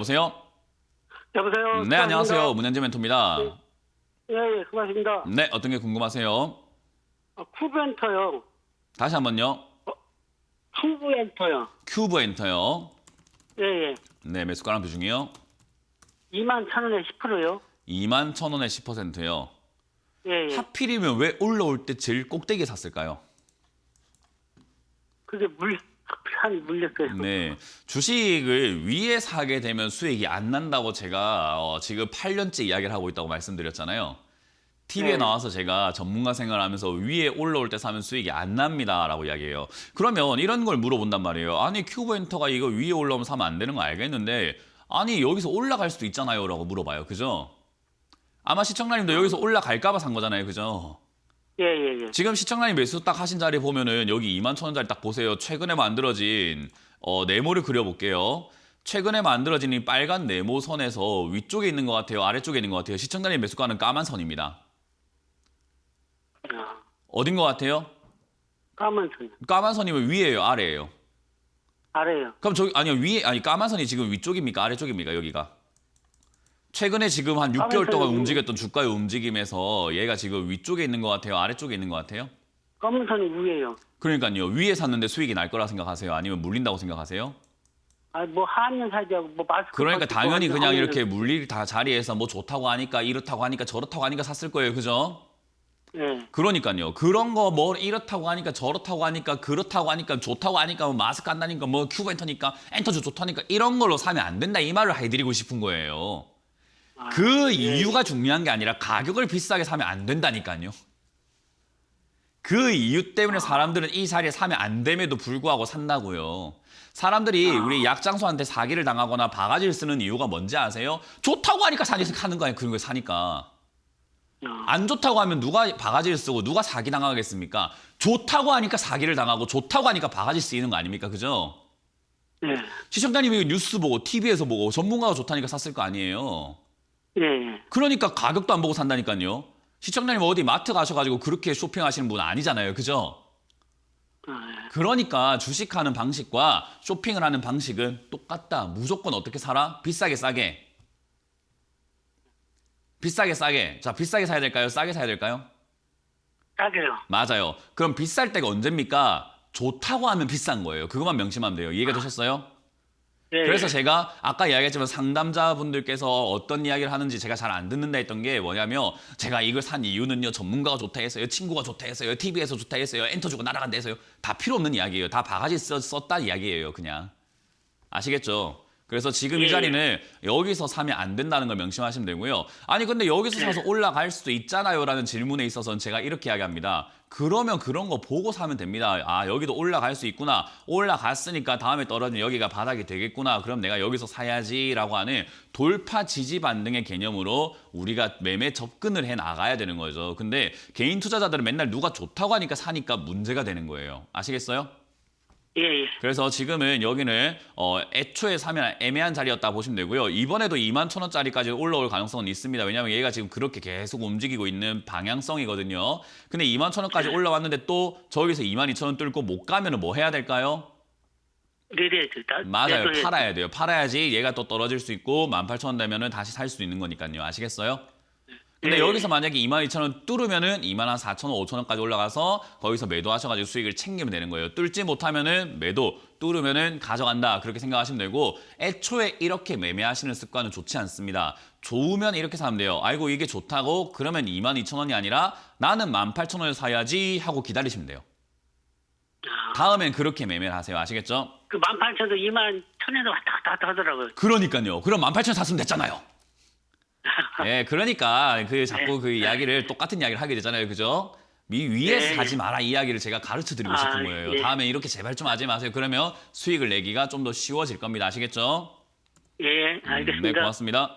여보세요? 여보세요. 네, 안녕하세요. 문현재 멘토입니다. 예, 예, 고맙습니다. 네, 어떤 게 궁금하세요? 아, 큐브 엔터요. 다시 한번요. 큐브 엔터요. 큐브 엔터요. 예, 예. 네, 매수 가랑 비중이요. 2만 천 원에 10%요. 2만 2만 1,000원에 10%요. 예, 예. 하필이면 왜 올라올 때 제일 꼭대기에 샀을까요? 그게 물, 산이 물렸어요. 네. 주식을 위에 사게 되면 수익이 안 난다고 제가 어, 지금 8년째 이야기를 하고 있다고 말씀드렸잖아요. TV에 네. 나와서 제가 전문가 생활하면서 위에 올라올 때 사면 수익이 안 납니다라고 이야기해요. 그러면 이런 걸 물어본단 말이에요. 아니 큐브엔터가 이거 위에 올라오면 사면 안 되는 거 알겠는데 아니 여기서 올라갈 수도 있잖아요라고 물어봐요. 그죠? 아마 시청자님도 여기서 올라갈까 봐 산 거잖아요. 그죠? 예, 예, 예. 지금 시청자님 매수 딱 하신 자리 보면은 여기 2만 천 원짜리 딱 보세요. 최근에 만들어진 어, 네모를 그려볼게요. 최근에 만들어진 이 빨간 네모 선에서 위쪽에 있는 것 같아요. 아래쪽에 있는 것 같아요. 시청자님 매수가는 까만 선입니다. 아, 어딘 것 같아요? 까만 선. 까만 선이면 위에요, 아래예요. 아래요. 그럼 저기 아니요 위에 아니 까만 선이 지금 위쪽입니까, 아래쪽입니까 여기가? 최근에 지금 한 6개월 까만 동안 선이 움직였던 주가의 움직임에서 얘가 지금 위쪽에 있는 것 같아요, 아래쪽에 있는 것 같아요? 검은 선이 위에요. 그러니까요 위에 샀는데 수익이 날 거라 생각하세요? 아니면 물린다고 생각하세요? 아, 뭐 하면 사지 하고 뭐 마스크. 그러니까 당연히 그냥 이렇게 물릴 다 자리에서 뭐 좋다고 하니까 이렇다고 하니까 저렇다고 하니까 샀을 거예요. 그죠? 예. 그러니까요. 그런 거 뭐 이렇다고 하니까 저렇다고 하니까 그렇다고 하니까 좋다고 하니까 뭐 마스크 한다니까 뭐 큐브 엔터니까 엔터주 좋다니까 이런 걸로 사면 안 된다 이 말을 해드리고 싶은 거예요. 아, 그 예. 이유가 중요한 게 아니라 가격을 비싸게 사면 안 된다니까요. 그 이유 때문에 사람들은 이 자리에 사면 안 됨에도 불구하고 산다고요. 사람들이 아. 우리 약장수한테 사기를 당하거나 바가지를 쓰는 이유가 뭔지 아세요? 좋다고 하니까 사니까 사는 거예요. 그런 걸 사니까. 아, 안 좋다고 하면 누가 바가지를 쓰고 누가 사기 당하겠습니까? 좋다고 하니까 사기를 당하고 좋다고 하니까 바가지 쓰이는 거 아닙니까? 그죠? 예. 시청자님이 뉴스 보고 TV에서 보고 전문가가 좋다니까 샀을 거 아니에요. 예, 예. 그러니까 가격도 안 보고 산다니까요. 시청자님 어디 마트 가셔가지고 그렇게 쇼핑하시는 분 아니잖아요. 그죠? 아, 그러니까 주식하는 방식과 쇼핑을 하는 방식은 똑같다. 무조건 어떻게 살아? 비싸게 싸게. 비싸게 싸게. 자, 비싸게 사야 될까요? 싸게 사야 될까요? 싸게요. 맞아요. 그럼 비쌀 때가 언제입니까? 좋다고 하면 비싼 거예요. 그것만 명심하면 돼요. 이해가 되셨어요? 예, 그래서 예. 제가 아까 이야기했지만 상담자분들께서 어떤 이야기를 하는지 제가 잘 안 듣는다 했던 게 뭐냐면 제가 이걸 산 이유는요 전문가가 좋다 했어요 친구가 좋다 했어요 TV에서 좋다 했어요 엔터 주고 날아간다 했어요 다 필요 없는 이야기예요 다 바가지 썼, 썼다 이야기예요 그냥 아시겠죠? 그래서 지금 예. 이 자리는 여기서 사면 안 된다는 걸 명심하시면 되고요. 아니 근데 여기서 사서 올라갈 수도 있잖아요 라는 질문에 있어서는 제가 이렇게 이야기합니다. 그러면 그런 거 보고 사면 됩니다. 아 여기도 올라갈 수 있구나. 올라갔으니까 다음에 떨어진 여기가 바닥이 되겠구나. 그럼 내가 여기서 사야지 라고 하는 돌파 지지 반등의 개념으로 우리가 매매 접근을 해 나가야 되는 거죠. 근데 개인 투자자들은 맨날 누가 좋다고 하니까 사니까 문제가 되는 거예요. 아시겠어요? 예, 예. 그래서 지금은 여기는 어, 애초에 사면 애매한 자리였다 보시면 되고요. 이번에도 2만 천 원짜리까지 올라올 가능성은 있습니다. 왜냐하면 얘가 지금 그렇게 계속 움직이고 있는 방향성이거든요. 근데 2만 천 원까지 올라왔는데 또 저기서 2만 2천 원 뚫고 못 가면 뭐 해야 될까요? 내려야죠. 다- 맞아요. 내려야죠. 팔아야 돼요. 팔아야지 얘가 또 떨어질 수 있고 18,000원 되면은 다시 살 수 있는 거니까요. 아시겠어요? 근데 예. 여기서 만약에 22,000원 뚫으면은 2만 4,000원, 5,000원까지 올라가서 거기서 매도하셔가지고 수익을 챙기면 되는 거예요. 뚫지 못하면은 매도, 뚫으면은 가져간다. 그렇게 생각하시면 되고 애초에 이렇게 매매하시는 습관은 좋지 않습니다. 좋으면 이렇게 사면 돼요. 아이고 이게 좋다고 그러면 22,000원이 아니라 나는 18,000원을 사야지 하고 기다리시면 돼요. 아, 다음엔 그렇게 매매를 하세요. 아시겠죠? 그 18,000도 2만 1,000에서 왔다 갔다 왔다 하더라고요. 그러니까요. 그럼 18,000원 샀으면 됐잖아요. 예, 그러니까 그 자꾸 그 이야기를 똑같은 이야기를 하게 되잖아요. 그죠? 미 위에서 네. 사지 마라 이 이야기를 제가 가르쳐 드리고 아, 싶은 거예요. 예. 다음에 이렇게 제발 좀 하지 마세요. 그러면 수익을 내기가 좀 더 쉬워질 겁니다. 아시겠죠? 예, 음, 알겠습니다. 네, 고맙습니다.